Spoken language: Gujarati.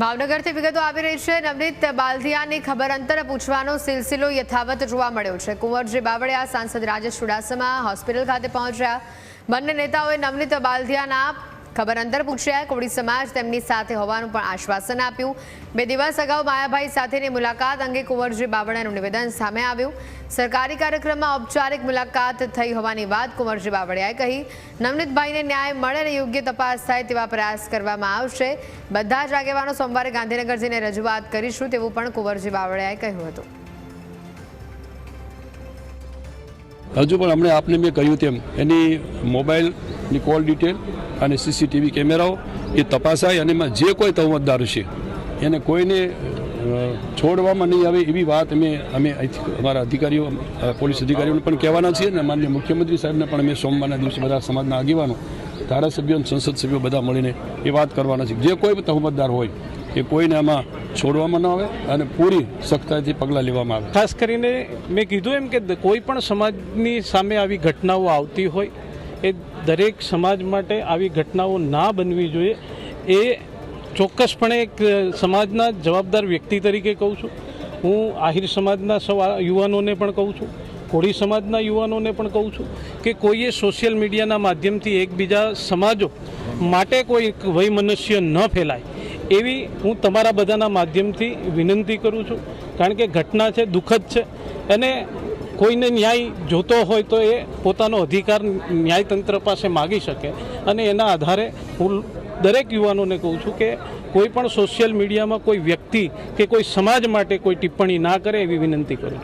ભાવનગરથી વિગતો આવી રહી છે નવનીત બાલધિયાની ખબર અંતર પૂછવાનો સિલસિલો યથાવત જોવા મળ્યો છે. કુંવરજી બાવળિયા, સાંસદ રાજેશ ચુડાસમા, હોસ્પિટલ ખાતે પહોંચ્યા. બંને નેતાઓએ નવનીત બાલધિયાના ખબર અંતર પૂછ્યા, કોળી સમાજ તેમની સાથે હોવાનું પણ આશ્વાસન આપ્યું. બે દિવસ અગાઉ માયાભાઈ સાથેની મુલાકાત અંગે કુંવરજી બાવળિયાનું નિવેદન સામે આવ્યું. સરકારી કાર્યક્રમમાં ઔપચારિક મુલાકાત થઈ હોવાની વાત કુંવરજી બાવળિયાએ કહી. નવનીતભાઈને ન્યાય મળે અને યોગ્ય તપાસ થાય તેવા પ્રયાસ કરવામાં આવશે. બધા જ આગેવાનો સોમવારે ગાંધીનગર જઈને રજૂઆત કરીશું તેવું પણ કુંવરજી બાવળિયાએ કહ્યું હતું. હજુ પણ હમણાં આપને મેં કહ્યું તેમ, એની મોબાઈલની કોલ ડિટેલ અને સીસીટીવી કેમેરાઓ એ તપાસાય અને એમાં જે કોઈ તવમતદાર છે, એને કોઈને છોડવામાં નહીં આવે એવી વાત અમે અમે અમારા અધિકારીઓ પોલીસ અધિકારીઓને પણ કહેવાના છીએ અને માનનીય મુખ્યમંત્રી સાહેબને પણ અમે સોમવારના દિવસે બધા સમાજના આગેવાનો, ધારાસભ્યો અને સંસદ સભ્યો બધા મળીને એ વાત કરવાના છે જે કોઈ તહમતદાર હોય, એ કોઈને આમાં છોડવામાં ન આવે અને પૂરી સખ્તાઈથી પગલાં લેવામાં આવે. ખાસ કરીને મેં કીધું એમ કે કોઈ પણ સમાજની સામે આવી ઘટનાઓ આવતી હોય એ દરેક સમાજ માટે આવી ઘટનાઓ ના બનવી જોઈએ. એ ચોક્કસપણે એક સમાજના જવાબદાર વ્યક્તિ તરીકે કહું છું. હું આહિર સમાજના સૌ યુવાનોને પણ કહું છું. કોળી સમાજના યુવાનોને પણ કહું છું કે કોઈએ સોશિયલ મીડિયાના માધ્યમથી એકબીજા સમાજો માટે કોઈ વયમનસ્ય ન ફેલાય. એવી હું તમારા બધાના માધ્યમથી વિનંતી કરું છું. કારણ કે ઘટના છે, દુઃખદ છે. અને કોઈને ન્યાય જોતો હોય તો એ પોતાનો અધિકાર ન્યાયતંત્ર પાસે માગી શકે. અને એના આધારે હું દરેક યુવાનોને કહું છું કે કોઈ પણ સોશિયલ મીડિયામાં કોઈ વ્યક્તિ કે કોઈ સમાજ માટે કોઈ ટિપ્પણી ના કરે એવી વિનંતી કરું